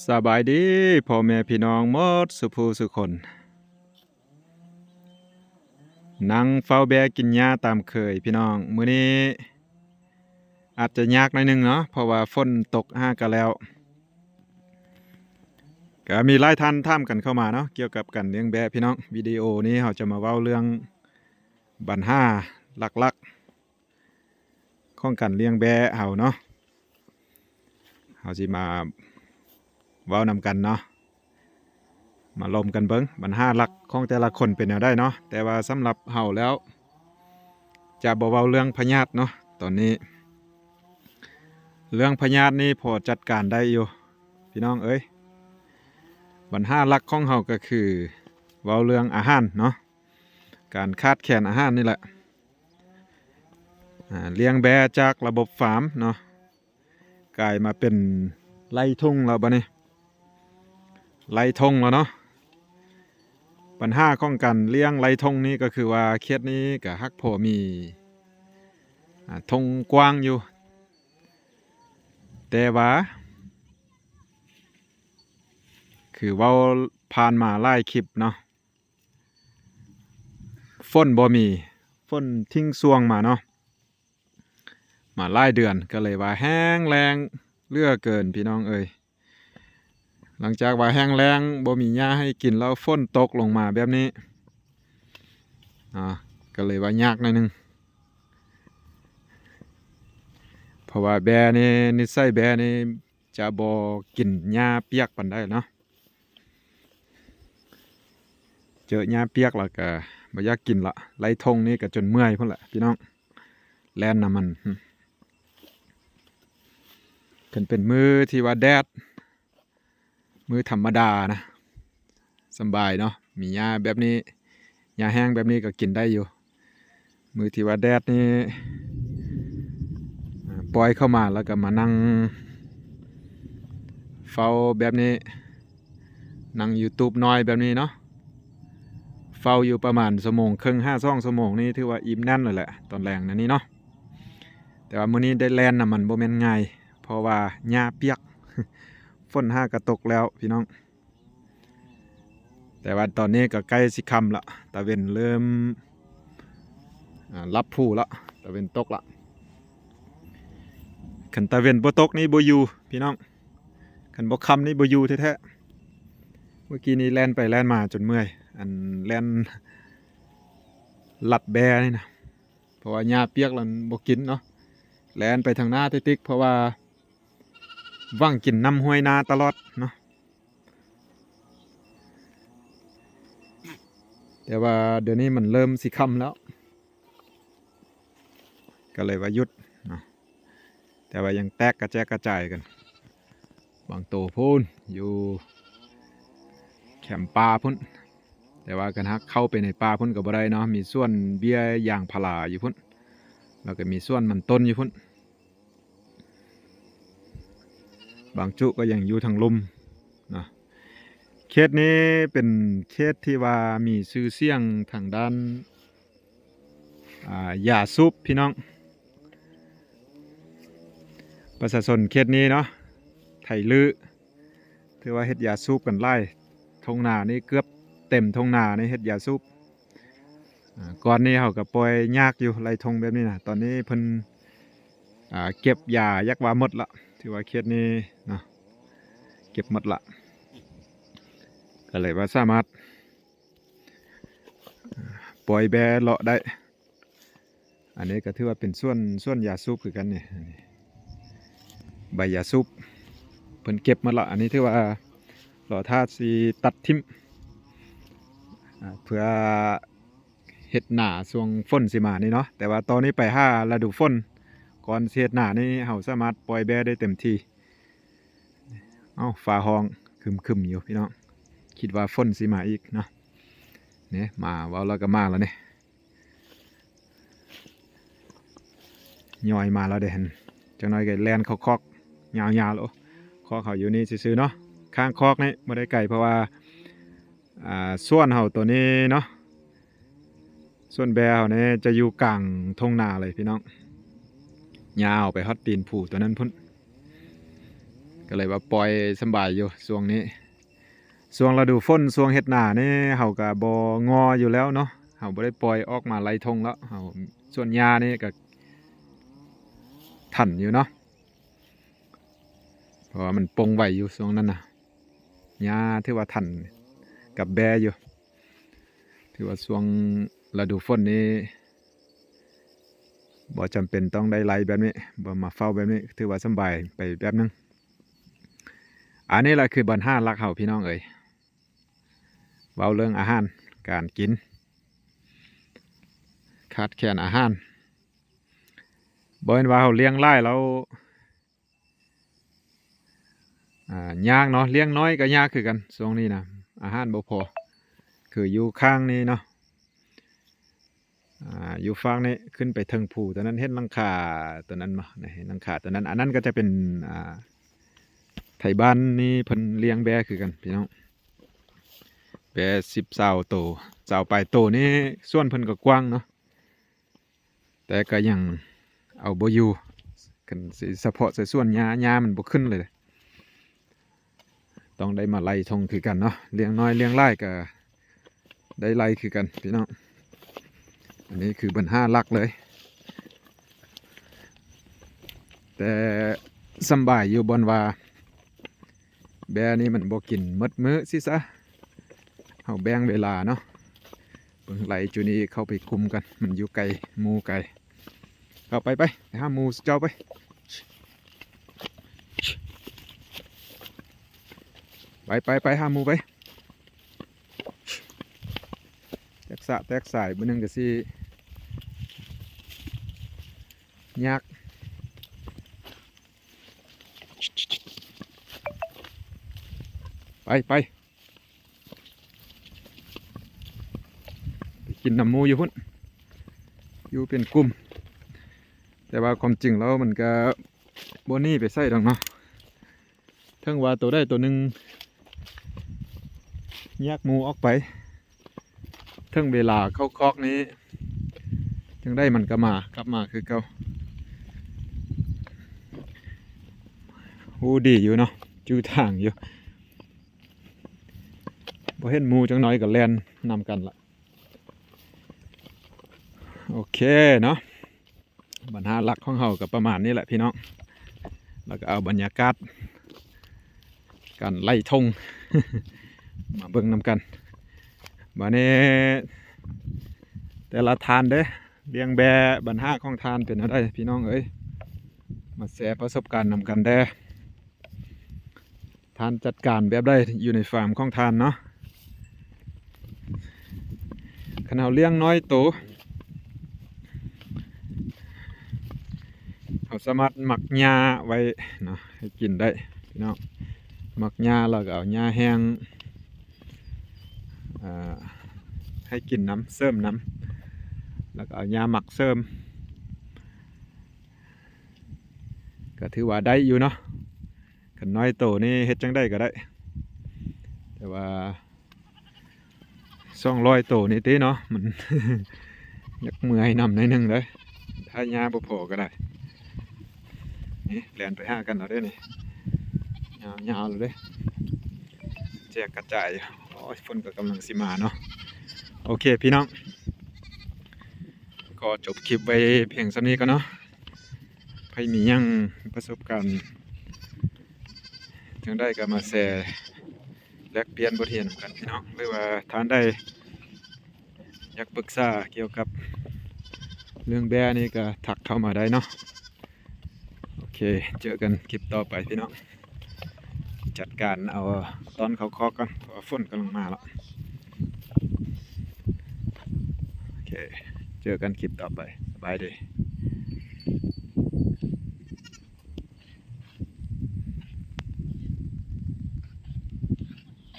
สบายดีพ่อแม่พี่น้องมดสุภูสุคนนั่งเฝ้าแบกินหญ้าตามเคยพี่น้องมื้อนี้ อาจจะยากหน่อยหนึงเนาะเพราะว่าฝนตกห้ากันแล้ว ก็มีหลายท่านถามกันเข้ามาเนาะเกี่ยวกับการเลี้ยงแบะพี่น้องวิดีโอนี้เราจะมาเว้าเรื่องบัญหาหลักๆของการเลี้ยงแบะเฮาเนาะเฮาสิมา เว้านำกันเนาะมาลมกันเบิงปัญหาหลักของแต่ละคนเป็นแนวได้เนาะแต่ว่าสำหรับเฮาแล้ว จะบเว้าเรื่องพยาธิเนาะตอนนี้ เรื่องพยาธินี่พอจัดการได้อยู่ พี่น้องเอ้ยปัญหาหลักของเฮาก็คือเว้าเรื่องอาหารเนาะการขาดแคลนอาหารนี่แหละเลี้ยงแบจากระบบฟาร์มเนาะกลายมาเป็นไล่ทุ่งแล้วบัดนี้ ไล่ทงแล้วเนาะปัญหาของการเลี้ยงไล่ทงนี้ก็คือว่าเคสนี้กับฮักพอมีอทงกว้างอยู่ แต่ว่า คือว่าผ่านมาไล่คลิปเนาะฝนบ่มีฝนทิ้งซวงมาเนาะมาไล่เดือนก็เลยว่าแห้งแรงเลือเกินพี่น้องเอ้ย หลังจากว่าแห้งแล้งบ่มีหญ้าให้กินแล้วฝนตกลงมาแบบนี้อ่าก็เลยว่ายากหน่อยนึงเพราะว่าแบนี่นิสัยแบนี่จะบ่กินหญ้าเปียกปานใดเนาะเจอหญ้าเปียกแล้วก็บ่อยากกินละไล่ทงนี่ก็จนเมื่อยพุ่นละพี่น้องแล่นน้ำมันขึ้นเป็นมือที่ว่าแดด มือธรรมดานะสบายเนาะมีหญ้าแบบนี้หญ้าแห้งแบบนี้ก็กินได้อยู่ มือที่ว่าแดดนี่ปล่อยเข้ามาแล้วก็มานั่งเฝ้าแบบนี้ นั่ง YouTube น้อยแบบนี้เนาะเฝ้าอยู่ประมาณชั่วโมงครึ่งห้าซ่องชั่วโมงนี่ถือว่าอิ่มแน่นเลยแหละตอนแรงนะนี่เนาะแต่ว่ามื้อนี้ได้แล่นน่ะมันโบแม่นง่ายเพราะว่าหญ้าเปียก ฝนห้ากระตกแล้วพี่น้อง แต่ว่าตอนนี้ก็ใกล้สิคำละตะเวนเริ่มรับผู้ละตะเวนตกละขันตะเวนบ่ตกนี่บ่อยู่พี่น้องขันบ่คำนี่บ่อยู่แท้ๆเมื่อกี้นี้แล่นไปแล่นมาจนเมื่อย อันแล่นลัดแบนี่นะเพราะว่าหญ้าเปียกแล้วบ่กินเนาะแล่นไปทางหน้าติ๊กเพราะว่า ว่างกินน้ำห้วยนาตลอดเนาะแต่ว่าเดี๋ยวนี้มันเริ่มสิค่ำแล้ว ก็เลยว่าหยุดเนาะแต่ว่ายังแตกกระแจกกระจายกัน บางโตพูนอยู่แคมป์ป่าพุ่นแต่ว่ากันฮักเข้าไปในป่าพุ่นกับบ่ได้เนาะมีส่วนเบี้ยยางพาราอยู่พุ่นแล้วก็มีส่วนมันต้นอยู่พุ่น บางจุก็ยังอยู่ทางลุ่มนะเขตนี้เป็นเขตที่ว่ามีชื่อเสียงทางด้านายาสูบพี่น้อง ประชาชนเขตนี้เนาะไถลือถือว่าเฮ็ดยาสูบกันไล่ทงนานี่เกือบเต็มทงนานี่เฮ็ดยาสูบอ่าก่อนนี้เขาก็ปล่อยยากอยู่ไล่ทงแบบนี้นะตอนนี้เพิ่นเก็บยายักว่าหมดละ ถือว่าเคสนี้นะเก็บหมดละก็เลยว่าสามารถ ปล่อยแบเลาะได้ อันนี้ก็ถือว่าเป็นส่วนส่วนยาสูบคือกันเนี่ยใบยาสูบเพิ่นเก็บมาละอันนี้ถือว่าหล่อท่าสีตัดทิมเพื่อเห็ดหนาช่วงฝนสิมานี่เนาะแต่ว่าตอนนี้ไปห้าฤดูฝน ก่อนเสียดหน้านี่เฮาสามารถปล่อยแบได้เต็มที่ เอาฟ้าห้องคึมๆอยู่พี่น้อง คิดว่าฝนสิมาอีกเนาะเนี่ยมาเว่าแล้วก็มาแล้วเนี่ยย่อยมาแล้วเด้เห็นจังน้อยก็แลนเขาคอกยาวๆแล้วคอกเขาอยู่นี่ซื่อๆเนาะ ข้างคอกนี่บ่ได้ไกลเพราะว่าอ่าส่วนเฮาตัวนี้เนาะส่วนแบเฮาเนี่ยจะอยู่กลางทงนาเลยพี่น้อง ยาวไปฮอดตีนผูตัวนั้นพุ่นก็เลยว่าปล่อยสบายอยู่ช่วงนี้ช่วงฤดูฝนช่วงเฮ็ดหนานี่เฮาก็บ่งออยู่แล้วเนาะเฮาบ่ได้ปล่อยออกมาไล่ทงแล้วเฮาส่วนหญ้านี่ก็ทันอยู่เนาะเพราะมันปงไหวอยู่ช่วงนั้นนะหญ้าถือว่าทันกับแบอยู่ ถือว่าช่วงฤดูฝนนี้ บ่จำเป็นต้องได้ไล่แบบนี้บ่มาเฝ้าแบบนี้ ถือว่าสบายไปแบบนึงอันนี้แหละคือบันห้ารักเฮาพี่น้องเอ๋ยเว้าเรื่องอาหารการกินขาดแคลนอาหารบ่เห็นว่าเฮาเลี้ยงไล่แล้วอ่ายากเนาะเลี้ยงน้อยก็ยากคือกันช่วงนี้นะอาหารบ่พอคืออยู่ข้างนี้เนาะ อยู่ฝั่งนี้ขึ้นไปเทิงภูตัวนั้นเห็นลังคาตัวนั้นมาเห็นลังคาตัวนั้น อันนั้นก็จะเป็นไทยบ้านนี่เพิ่นเลี้ยงแบคือกันพี่น้องแบสิบเสาโตเสาปลายโตนี่ส่วนเพิ่นก็กว้างเนาะแต่ก็ยังเอาบอยู่กันสิเฉพาะใส่ส่วนหญ้าหญ้ามันบ่ขึ้นเลย ต้องได้มาไล่ทงคือกันเนาะเลี้ยงน้อยเลี้ยงไล่ก็ได้ไล่คือกันพี่น้อง อันนี้คือปัญหาลักเลย แต่สบายอยู่บนว่า แบรนี่มันบ่กินมดมื้อสิซะเฮาแบ่งเวลาเนาะเบิ่งไหลจุนี้เข้าไปคุมกัน มันอยู่ไกลหมูไกลเข้าไปไปไปหาหมูเจ้าไปไปไปไปห้าหมูไปแตกสะแตกสายมื้อหนึงก็สิ ยากไปไปไปกินน้ำมูอยู่พุ่นอยู่เป็นกลุ่ม แต่ว่าความจริงแล้วมันก็บนี่ไปใส่ดอกเนาะทั้งว่าตัวได้ตัวหนึ่งแยกมูออกไปทั้งเวลาเข้าคอกนี้ จึงได้มันก็มากลับมาคือเก่า หูดีอยู่เนาะจูทางอยู่พอเห็นมูจังน้อยกับแลนนำกันละโอเคเนาะปัญหาหลักของเฮากับประมาณนี้แหละพี่น้องแล้วก็เอาบรรยากาศการไล่ทงมาเบิ่งนำกันมาเนี้แต่ละทานเด้เลี้ยงแบะบรรหาของทานเป็นอะไรพี่น้องเอ้ยมาแชร์ประสบการณ์นำกันเด้ ทานจัดการแบบได้อยู่ในฟาร์มของทานเนาะขนาดเลี้ยงน้อยโตเขาสามารถหมักหญ้าไว้เนาะให้กินได้พี่น้องหมักหญ้าแล้วก็เอาหญ้าแห้งอ่าให้กินน้ำเสริมน้ำแล้วก็เอาหญ้าหมักเสริมก็ถือว่าได้อยู่เนาะ ขันน้อยโตนี่เฮ็ดจังได้ก็ได้ แต่ว่าสองร้อยโตนี่ติเนาะมันยากเมื่อยนำในหนึ่งเลยถ้ายาบ่พอก็ได้นี่แลนไปห้ากันเอาได้นี่ยาวยาวเลยเด้แจกกระจายโอ้ยฝนก็กำลังสิมาเนาะโอเคพี่น้อง ก็จบคลิปไว้เพียงสำนี้ก็เนาะใครมียังประสบการณ์ จังได้ก็มาแชร์แลกเปลี่ยนบทเรียนกันพี่น้องหรือว่าทานได้อยากปรึกษาเกี่ยวกับเรื่องแบนี่ก็ถักเข้ามาได้เนาะโอเคเจอกันคลิปต่อไปพี่น้องจัดการเอาตอนเขาคอกกันเพราะฝนกำลังมาแล้วโอเคเจอกันคลิปต่อไปสบายดี